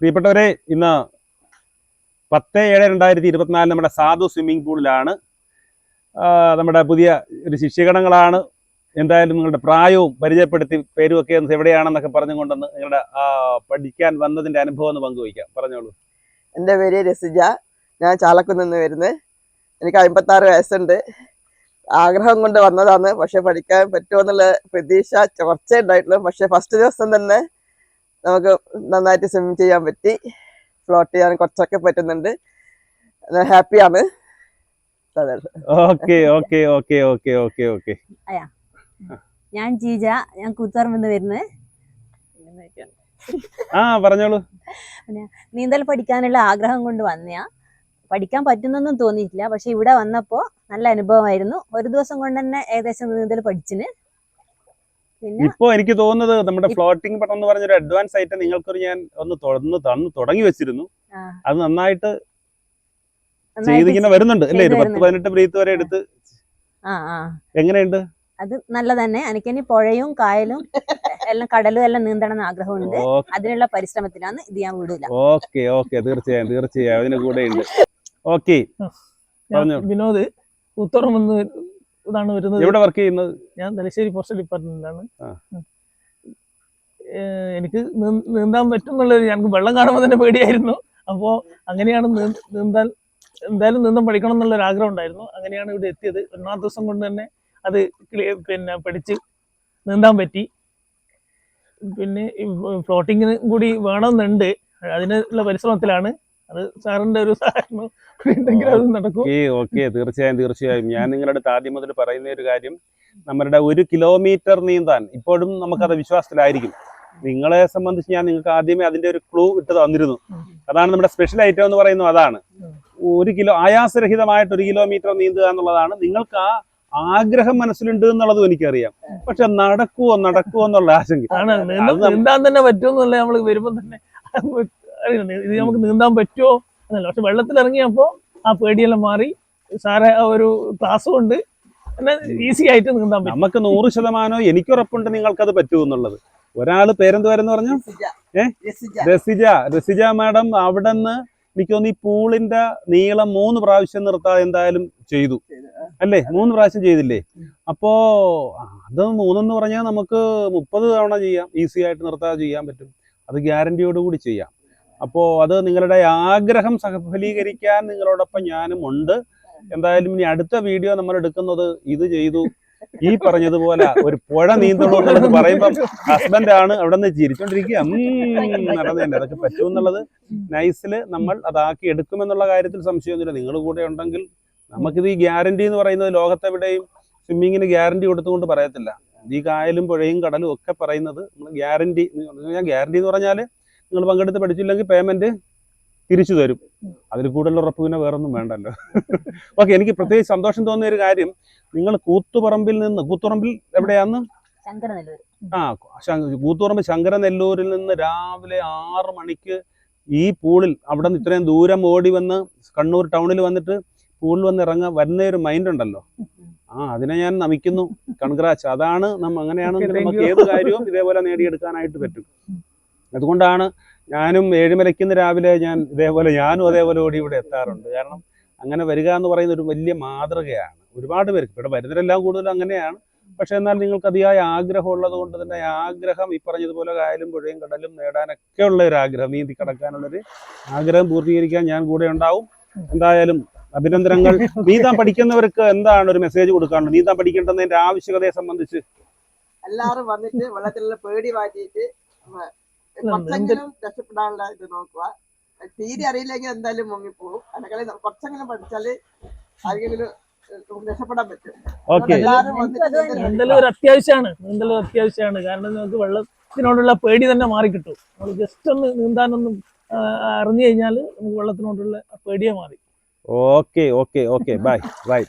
പ്രിയപ്പെട്ടവരെ ഇന്ന് പത്ത് ഏഴ് രണ്ടായിരത്തി ഇരുപത്തിനാല് നമ്മുടെ സാധു സ്വിമ്മിംഗ് പൂളിലാണ്. നമ്മുടെ പുതിയ ഒരു ശിഷ്യഗണങ്ങളാണ്. എന്തായാലും നിങ്ങളുടെ പ്രായവും പരിചയപ്പെടുത്തി പേരും ഒക്കെ എവിടെയാണെന്നൊക്കെ പറഞ്ഞുകൊണ്ടെന്ന് നിങ്ങളുടെ പഠിക്കാൻ വന്നതിന്റെ അനുഭവം ഒന്ന് പങ്കുവയ്ക്കാം. പറഞ്ഞോളൂ. എന്റെ പേര് രസിജ. ഞാൻ ചാലക്കുന്ന് നിന്ന് വരുന്നത് എനിക്ക് അമ്പത്താറ് വയസ്സുണ്ട്. ആഗ്രഹം കൊണ്ട് വന്നതാണ്. പക്ഷെ പഠിക്കാൻ പറ്റുമെന്നുള്ള പ്രതീക്ഷ കുറച്ചേ ഉണ്ടായിട്ടുള്ളൂ പക്ഷെ ഫസ്റ്റ് ദിവസം തന്നെ നമുക്ക് നന്നായിട്ട് സ്വിം ചെയ്യാൻ പറ്റി. ഫ്ലോട്ട് ചെയ്യാൻ കുറച്ചൊക്കെ പറ്റുന്നുണ്ട്. ഞാൻ ഹാപ്പിയാണ് അതെ. Okay okay okay okay okay okay ഞാൻ ജീജ ഞാൻ കൂത്തുപറമ്പെന്ന് വരുന്നത് ആ പറഞ്ഞോളൂ. നീന്തൽ പഠിക്കാനുള്ള ആഗ്രഹം കൊണ്ട് വന്നയാ. പഠിക്കാൻ പറ്റുന്നൊന്നും തോന്നിയിട്ടില്ല. പക്ഷെ ഇവിടെ വന്നപ്പോൾ നല്ല അനുഭവമായിരുന്നു. ഒരു ദിവസം കൊണ്ട് തന്നെ ഏകദേശം നീന്തൽ പഠിച്ചിന്. ഇപ്പോ എനിക്ക് തോന്നുന്നത് നമ്മുടെ ഫ്ലോട്ടിംഗ് പട്ടം എന്ന് പറഞ്ഞൊരു അഡ്വാൻസ് ആയിട്ട് നിങ്ങൾക്കൊരു ഞാൻ ഒന്ന് തുടർന്ന് തന്ന് തുടങ്ങി വെച്ചിരുന്നു. അത് നന്നായിട്ട് ചെയ്തിങ്ങനെ വരുന്നുണ്ട്. അല്ലേ? ഒരു ചെയ്ത് പത്ത് പതിനെട്ട് ബ്രീത്ത് വരെ എടുത്ത് എങ്ങനെയുണ്ട്? അത് നല്ല തന്നെ എനിക്കിനി പുഴയും കായലും എല്ലാം കടലും എല്ലാം നീന്തണം എന്ന് ആഗ്രഹമുണ്ട് അതിനുള്ള പരിശ്രമത്തിലാണ് ഇത് ഞാൻ വിടൂല. Okay okay. തീർച്ചയായും തീർച്ചയായും. അതിന് കൂടെ ഉണ്ട്. ഓക്കെ. വിനോദ് ഉത്തരം എന്ന് ഇതാണ് വരുന്നത്. എവിടെ വർക്ക് ചെയ്യുന്നത്? ഞാൻ തലശ്ശേരി പോസ്റ്റൽ ഡിപ്പാർട്ട്മെന്റിലാണ് എനിക്ക് നീന്താൻ പറ്റും എന്നുള്ളത് ഞങ്ങൾക്ക് വെള്ളം കാണുമ്പോൾ തന്നെ പേടിയായിരുന്നു. അപ്പോൾ അങ്ങനെയാണ് നീന്താൻ എന്തായാലും നീന്തം പഠിക്കണം എന്നുള്ളൊരു ആഗ്രഹം ഉണ്ടായിരുന്നു. അങ്ങനെയാണ് ഇവിടെ എത്തിയത്. ഒന്നാം ദിവസം കൊണ്ട് തന്നെ അത് ക്ലിയർ പിന്നെ പഠിച്ച് നീന്താൻ പറ്റി. പിന്നെ ഫ്ലോട്ടിങ്ങിനും കൂടി വേണമെന്നുണ്ട്. അതിനുള്ള പരിശ്രമത്തിലാണ് അത് സാറിന്റെ ഒരു സഹായം ഉണ്ടെങ്കിൽ അത് നടക്കും. ഓക്കെ ഓക്കെ തീർച്ചയായും തീർച്ചയായും. ഞാൻ നിങ്ങളുടെ അടുത്ത് ആദ്യം മുതൽ പറയുന്ന ഒരു കാര്യം നമ്മുടെ ഒരു കിലോമീറ്റർ നീന്താൻ ഇപ്പോഴും നമുക്കത് വിശ്വാസത്തിലായിരിക്കും. നിങ്ങളെ സംബന്ധിച്ച് ഞാൻ നിങ്ങൾക്ക് ആദ്യമേ അതിന്റെ ഒരു ക്ലൂ ഇട്ട് തന്നിരുന്നു. അതാണ് നമ്മുടെ സ്പെഷ്യൽ ഐറ്റം എന്ന് പറയുന്നത്. അതാണ്. ഒരു കിലോ ആയാസരഹിതമായിട്ട് ഒരു കിലോമീറ്റർ നീന്തുക എന്നുള്ളതാണ് നിങ്ങൾക്ക് ആ ആഗ്രഹം മനസ്സിലുണ്ട് എന്നുള്ളതും എനിക്കറിയാം. പക്ഷെ നടക്കുവോ നടക്കുവോ എന്നുള്ള ആശങ്ക. തന്നെ പറ്റുമെന്നല്ല നമ്മൾ തന്നെ അറിയുന്നത് ഇത് നമുക്ക് നീന്താൻ പറ്റുമോ എന്നല്ല. പക്ഷെ വെള്ളത്തിൽ ഇറങ്ങിയപ്പോ ആ പേടിയെല്ലാം മാറി. സാറെ ആ ഒരു ക്ലാസ്സും ഉണ്ട് തന്നെ ഈസി ആയിട്ട് നീന്താൻ പറ്റും. നമുക്ക് നൂറ് ശതമാനം എനിക്കുറപ്പുണ്ട് നിങ്ങൾക്കത് പറ്റൂ പറ്റുമെന്നുള്ളത് ഒരാൾ പേരെന്തുവരെന്ന് പറഞ്ഞു? ഏ? രസിജ. രസിജ. മാഡം അവിടെ നിന്ന് എനിക്ക് തോന്നുന്നു ഈ പൂളിന്റെ നീളം മൂന്ന് പ്രാവശ്യം നിർത്താൻ എന്തായാലും ചെയ്തു. അല്ലേ? മൂന്ന് പ്രാവശ്യം ചെയ്തില്ലേ? അപ്പോ അത് മൂന്നെന്ന് പറഞ്ഞാൽ നമുക്ക് മുപ്പത് തവണ ചെയ്യാം. ഈസി ആയിട്ട് നിർത്താതെ ചെയ്യാൻ പറ്റും. അത് ഗ്യാരണ്ടിയോട് കൂടി ചെയ്യാം. അപ്പോൾ അത് നിങ്ങളുടെ ആഗ്രഹം സഫലീകരിക്കാൻ നിങ്ങളോടൊപ്പം ഞാനും ഉണ്ട്. എന്തായാലും ഇനി അടുത്ത വീഡിയോ നമ്മൾ എടുക്കുന്നത് ഇത് ചെയ്തു. ഈ പറഞ്ഞതുപോലെ ഒരു പുഴ നീന്തണോ എന്നുള്ളത് പറയുമ്പം ഹസ്ബൻഡ് ആണ് അവിടെ നിന്ന് ചിരിച്ചോണ്ടിരിക്കുക നടന്നതന്നെ അതൊക്കെ പറ്റുമെന്നുള്ളത് നൈസിൽ നമ്മൾ അതാക്കി എടുക്കുമെന്നുള്ള കാര്യത്തിൽ സംശയമൊന്നുമില്ല. നിങ്ങൾ കൂടെ ഉണ്ടെങ്കിൽ നമുക്കിത് ഈ ഗ്യാരണ്ടി എന്ന് പറയുന്നത് ലോകത്തെവിടെയും സ്വിമ്മിങ്ങിന് ഗ്യാരണ്ടി കൊടുത്തുകൊണ്ട് പറയത്തില്ല. ഈ കായലും പുഴയും കടലും ഒക്കെ പറയുന്നത് നമ്മൾ ഗ്യാരണ്ടി ഞാൻ ഗ്യാരണ്ടി എന്ന് പറഞ്ഞാൽ നിങ്ങൾ പങ്കെടുത്ത് പഠിച്ചില്ലെങ്കിൽ പേയ്മെന്റ് തിരിച്ചു തരും. അതിൽ കൂടുതൽ ഉറപ്പ് പിന്നെ വേറൊന്നും വേണ്ടല്ലോ. ഓക്കെ എനിക്ക് പ്രത്യേകിച്ച് സന്തോഷം തോന്നിയ ഒരു കാര്യം നിങ്ങൾ കൂത്തുപറമ്പിൽ നിന്ന് കൂത്തുപറമ്പിൽ എവിടെയാന്ന്? ശങ്കരനെല്ലൂർ ആ കൂത്തുപറമ്പ് ശങ്കരനെല്ലൂരിൽ നിന്ന് രാവിലെ ആറ് മണിക്ക് ഈ പൂളിൽ അവിടെ നിന്ന് ഇത്രയും ദൂരം ഓടി വന്ന് കണ്ണൂർ ടൗണിൽ വന്നിട്ട് പൂളിൽ വന്ന് ഇറങ്ങാൻ വരുന്ന ഒരു മൈൻഡ് ഉണ്ടല്ലോ. ആ അതിനെ ഞാൻ നമിക്കുന്നു. കൺഗ്രാച്ച് അതാണ് നമ്മ അങ്ങനെയാണെങ്കിൽ നമുക്ക്. ഏത് കാര്യവും ഇതേപോലെ നേടിയെടുക്കാനായിട്ട് പറ്റും. അതുകൊണ്ടാണ് ഞാനും ഏഴുമലയ്ക്കുന്ന രാവിലെ ഞാൻ ഇതേപോലെ ഞാനും അതേപോലെ ഓടി ഇവിടെ എത്താറുണ്ട്. കാരണം അങ്ങനെ വരിക എന്ന് പറയുന്ന ഒരു വലിയ മാതൃകയാണ്. ഒരുപാട് പേർക്ക് ഇവിടെ വരുന്നവരെല്ലാം കൂടുതലും അങ്ങനെയാണ്. പക്ഷെ എന്നാൽ നിങ്ങൾക്ക് അതിയായ ആഗ്രഹം ഉള്ളത് കൊണ്ട് തന്നെ ആഗ്രഹം ഈ പറഞ്ഞതുപോലെ കായലും പുഴയും കടലും നേടാനൊക്കെ ഉള്ള ഒരു ആഗ്രഹം നീന്തി കടക്കാനുള്ളൊരു ആഗ്രഹം പൂർത്തീകരിക്കാൻ ഞാൻ കൂടെ ഉണ്ടാവും. എന്തായാലും അഭിനന്ദനങ്ങൾ. നീന്താൻ പഠിക്കുന്നവർക്ക് എന്താണ് ഒരു മെസ്സേജ് കൊടുക്കാനുള്ളത്? നീന്താൻ പഠിക്കേണ്ടതിന്റെ ആവശ്യകതയെ സംബന്ധിച്ച്. എല്ലാവരും വന്നിട്ട് വെള്ളത്തിലുള്ള പേടി മാറ്റിയിട്ട് കുറച്ചെങ്കിലും രക്ഷപ്പെടാനുള്ള ഇത് നോക്കുക. തീരെ അറിയില്ലെങ്കിൽ എന്തായാലും മുങ്ങിപ്പോകും അല്ലെങ്കിൽ കുറച്ചെങ്കിലും പഠിച്ചാൽ ആരെങ്കിലും നീന്തൽ ഒരു അത്യാവശ്യമാണ് നീന്തൽ ഒരു അത്യാവശ്യമാണ് കാരണം നമുക്ക് വെള്ളത്തിനോടുള്ള പേടി തന്നെ മാറിക്കിട്ടും. നമ്മൾ ജസ്റ്റ് ഒന്ന് നീന്താനൊന്നും അറിഞ്ഞു കഴിഞ്ഞാൽ നമുക്ക് വെള്ളത്തിനോടുള്ള പേടിയെ മാറി. Okay okay okay. Bye bye.